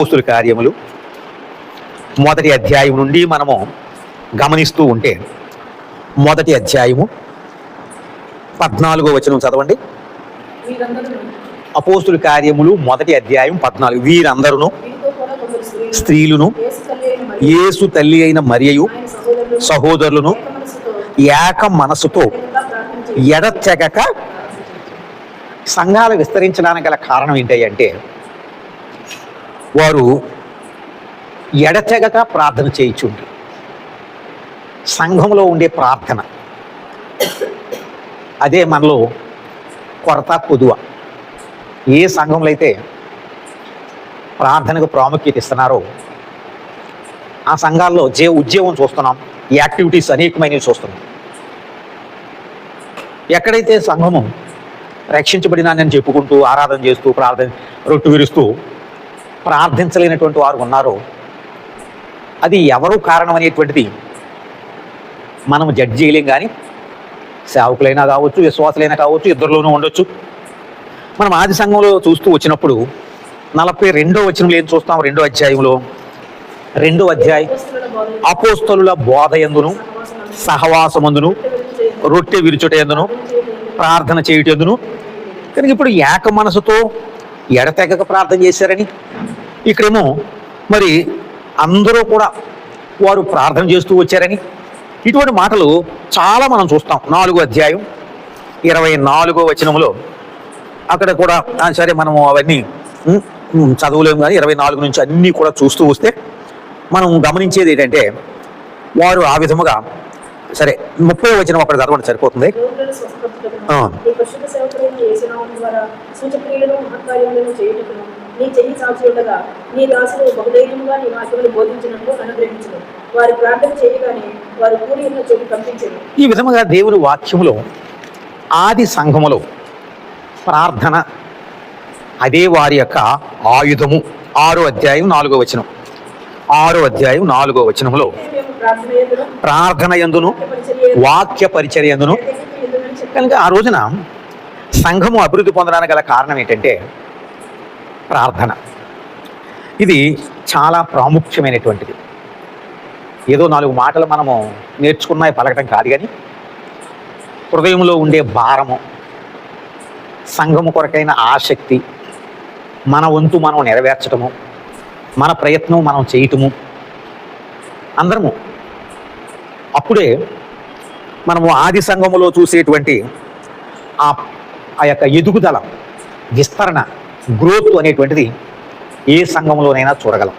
అపోస్తుల కార్యములు మొదటి అధ్యాయం నుండి మనము గమనిస్తూ ఉంటే మొదటి అధ్యాయము పద్నాలుగో వచనం చదవండి. అపోస్తుల కార్యములు మొదటి అధ్యాయం పద్నాలుగు. వీరందరూ స్త్రీలను యేసు తల్లి అయిన మరియు సహోదరులను ఏక మనసుతో ఎడతెగక సంఘాలు విస్తరించడానికి గల కారణం ఏంటంటే వారు ఎడతెగక ప్రార్థన చేయించుండ్రు. సంఘంలో ఉండే ప్రార్థన. అదే మనలో కొరత పొదువ ఏ సంఘంలో అయితే ప్రార్థనకు ప్రాముఖ్యత ఇస్తున్నారో ఆ సంఘాల్లో జే ఉద్యోగం చూస్తున్నాం యాక్టివిటీస్ అనేకమైనవి చూస్తున్నాం. ఎక్కడైతే సంఘము రక్షించబడినానని చెప్పుకుంటూ ఆరాధన చేస్తూ ప్రార్థన రొట్టు విరుస్తూ ప్రార్థించలేనటువంటి వారు ఉన్నారో. అది ఎవరు కారణం అనేటువంటిది మనం జడ్జ్ చేయలేం కానీ సేవకులైనా కావచ్చు విశ్వాసులైనా కావచ్చు ఇద్దరిలోనూ ఉండొచ్చు. మనం ఆది సంఘంలో చూస్తూ వచ్చినప్పుడు నలభై రెండో వచనంలో ఏం చూస్తాం? రెండో అధ్యాయంలో. రెండో అధ్యాయం. అపోస్తలుల బోధ ఎందును? సహవాసమందును? రొట్టె విరుచుట ఎందును? ప్రార్థన చేయుట ఎందును? కానీ కనుక ఇప్పుడు ఏక మనసుతో ఎడతెగక ప్రార్థన చేశారని ఇక్కడేమో మరి అందరూ కూడా వారు ప్రార్థన చేస్తూ వచ్చారని ఇటువంటి మాటలు చాలా మనం చూస్తాం. నాలుగో అధ్యాయం ఇరవై నాలుగో వచనంలో అక్కడ కూడా సరే మనము అవన్నీ చదవలేము కానీ ఇరవై నాలుగు నుంచి అన్నీ కూడా చూస్తూ వస్తే మనం గమనించేది ఏంటంటే వారు ఆ విధముగా సరే ముప్పై వచనం అక్కడ చదవండి సరిపోతుంది. నీ చెయ్యి సాక్షి ఉండగా నీ దాసులు బహుధైర్యంగా నీ వాక్యములు బోధించినట్లు అనుగ్రహించను వారి ప్రార్థన చేయగానే వారు కూడి ఉన్న చోటు కంపించను. ఈ విధముగా దేవుని వాక్యములో ఆది సంఘములో ప్రార్థన అదే వారి యొక్క ఆయుధము. ఆరో అధ్యాయం నాలుగో వచనం. ఆరో అధ్యాయం నాలుగో వచనంలో ప్రార్థన ఎందును వాక్య పరిచర్య ఎందును కనుక ఆ రోజున సంఘము అభివృద్ధి పొందడానికి గల కారణం ఏంటంటే ప్రార్థన. ఇది చాలా ప్రాముఖ్యమైనటువంటిది. ఏదో నాలుగు మాటలు మనము నేర్చుకున్నాయి పలకటం కాదు కానీ హృదయంలో ఉండే భారము సంఘము కొరకైన ఆసక్తి మన వంతు మనం నెరవేర్చటము మన ప్రయత్నం మనం చేయటము అందరము అప్పుడే మనము ఆది సంఘములో చూసేటువంటి ఆ ఆ యొక్క ఎదుగుదల విస్తరణ గ్రోత్ అనేటువంటిది ఏ సంఘంలోనైనా చూడగలం.